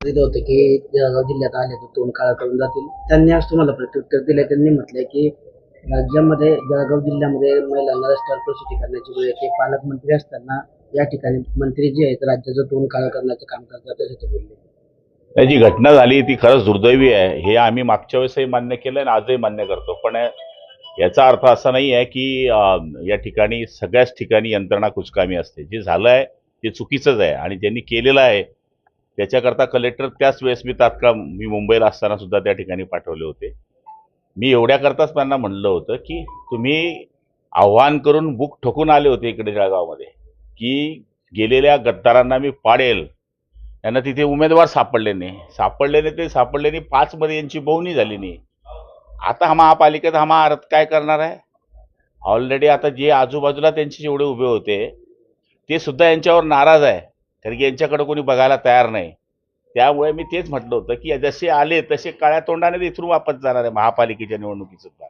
दिलं होतं की जळगाव जिल्ह्यात आले तर तोंड काळा करून जातील. त्यांनी आज तुम्हाला प्रत्युत्तर दिलं त्यांनी म्हटलंय की राज्यामध्ये जळगाव जिल्ह्यामध्ये महिलांना रस्त्यावर प्रसूती करण्याची वेळ येते. पालकमंत्री असताना या ठिकाणी मंत्री जे आहेत राज्याचं तोंड काळा करण्याचं काम करतात असं ते बोलले. जी घटना झाली ती खरंच दुर्दैवी आहे. हे आम्ही मागच्या वेळेसही मान्य केलं आणि आजही मान्य करतो. पण याचा अर्थ असा नाही आहे की या ठिकाणी सगळ्याच ठिकाणी यंत्रणा कुचकामी असते. जे झालं आहे ते चुकीचंच आहे आणि ज्यांनी केलेलं आहे त्याच्याकरता कलेक्टर त्याच वेळेस मी तात्काळ मी मुंबईला असताना सुद्धा त्या ठिकाणी पाठवले होते. मी एवढ्याकरताच त्यांना म्हणलं होतं की तुम्ही आव्हान करून बुक ठोकून आले होते इकडे जळगावमध्ये की गेलेल्या गद्दारांना मी पाडेल. त्यांना तिथे उमेदवार सापडले नाही. सापडले नाही ते सापडले नाही पाचमध्ये यांची बहुणी झाली नाही. आता हा महापालिकेत हा महारथ काय करणार आहे? ऑलरेडी आता जे आजूबाजूला त्यांचे जेवढे उभे होते ते सुद्धा यांच्यावर नाराज आहे. कारण की यांच्याकडे कोणी बघायला तयार नाही. त्यामुळे मी तेच म्हटलं होतं की जसे आले तसे काळ्या तोंडाने इथून वापस जाणार आहे महापालिकेच्या निवडणुकीत सुद्धा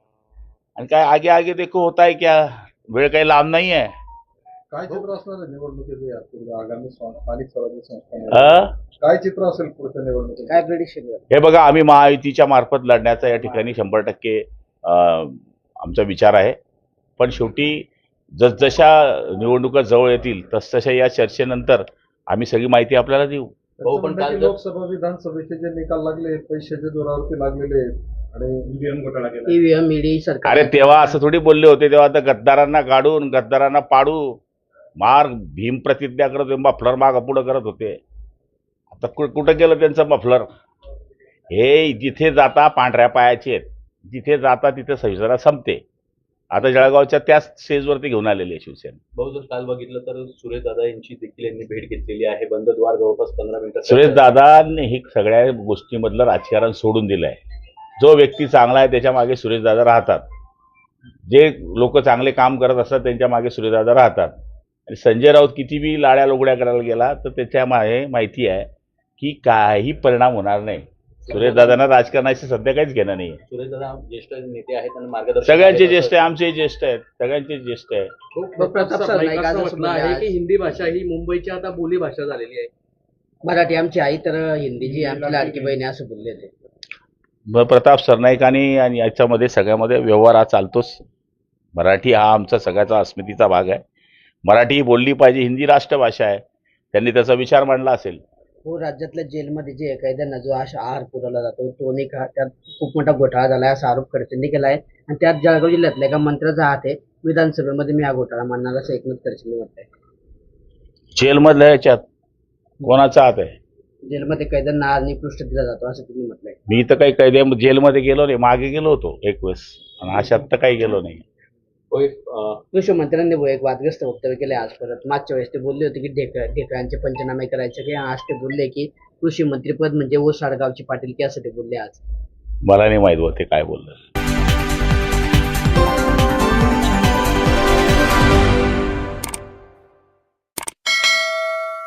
आणि काय आगे आगे देखो होत आहे क्या? वेळ काही लांब नाही आहे काय चित्र असणार निवडणुकीचे आगामी स्थानिक स्वराज्य संस्था? काय चित्र असेल पुढच्या काय प्रेडिक्शन हे बघा आम्ही महायुतीच्या मार्फत लढण्याचा या ठिकाणी शंभर टक्के अं, आमचा विचार आहे. पण शेवटी जसजशा निवडणुका जवळ येतील तसतशा या चर्चेनंतर आम्ही सगळी माहिती आपल्याला देऊ. हो, पण काल लोकसभा विधानसभेचे जे निकाल लागले पैशाच्या जोरावरती लागलेले आहेत आणि ईव्हीएम घोटाळा केला. ईव्हीएम ईडी सरकार. अरे तेव्हा असं थोडी बोलले होते तेव्हा आता गद्दारांना गाडून गद्दारांना पाडू. मार भीम प्रतिज्ञा करत होते मफलर मागं पुढं करत होते. आता कु कुठं गेलं त्यांचं मफलर? हे जिथे जाता पांढऱ्या पायाचे आहेत. जिथे जाता तिथे संविधाना संपते. आता जळगावच्या त्याच स्टेजवरती घेऊन आलेले आहे शिवसेना. भाऊ जर काल बघितलं तर सुरेश दादा यांची देखील यांनी भेट घेतलेली आहे. बंद द्वार जवळपास पंधरा मिनिटं सुरेश दादांनी हे सगळ्या गोष्टीमधलं राजकारण सोडून दिलं आहे जो व्यक्ती चांगला आहे त्याच्यामागे सुरेश दादा राहतात. जे लोक चांगले काम करत असतात त्यांच्या मागे सुरेश दादा राहतात. आणि संजय राऊत किती बी लाड्या लोगड्या करायला गेला तर त्याच्यामागे माहिती आहे की काही परिणाम होणार नाही. सुरेश दादांना राजकारणाशी सध्या काहीच घेणं नाही सुरेश दादा ज्येष्ठ नेते आहेत आणि मार्गदर्शक सगळ्यांचे. ज्येष्ठ आहे आमचे ज्येष्ठ आहेत सगळ्यांचे ज्येष्ठ आहे प्रताप सरनाईक आज असं म्हटलं आहे की हिंदी भाषा ही मुंबईची आता बोली भाषा झालेली आहे. मराठी आमची आई तर हिंदी जी आमची लाडकी बहिणी असं बोलले ते. मग प्रताप सरनाईकांनी आणि याच्यामध्ये सगळ्यामध्ये व्यवहार हा चालतोच. मराठी हा आमचा सगळ्याचा अस्मितीचा भाग आहे. मराठी ही बोलली पाहिजे हिंदी राष्ट्रभाषा आहे. त्यांनी त्याचा विचार मांडला असेल. हो राज्यातल्या जेलमध्ये जे कैद्यांना जो अशा आहार पुरवला जातो तो नाही का त्यात खूप मोठा घोटाळा झालाय असा आरोप खडसेंनी केलाय आणि त्यात जळगाव जिल्ह्यातल्या एका मंत्र्याचा हात आहे. विधानसभेमध्ये मी हा घोटाळा मानणार असं एकनाथ खडसेंनी म्हटलंय. जेलमधल्या ह्याच्यात कोणाचा हात आहे? जेलमध्ये कैद्यांना आज निकृष्ट दिला जातो असं त्यांनी म्हटलंय. मी तर काही कैद्या जेलमध्ये गेलो नाही मागे गेलो होतो एक वेळेस. आणि अशात तर काही गेलो नाही. होय, अं, कृषी मंत्र्यांनी वो एक वादग्रस्त वक्तव्य केले आज परत. मागच्या वेळेस ते बोलले होते की ढेकळ ढेकळांचे पंचनामे करायचे की आज ते बोलले की कृषी मंत्रीपद म्हणजे ओ साडगावची पाटील की असं ते बोलले आज. मला नाही माहीत होते काय बोललं.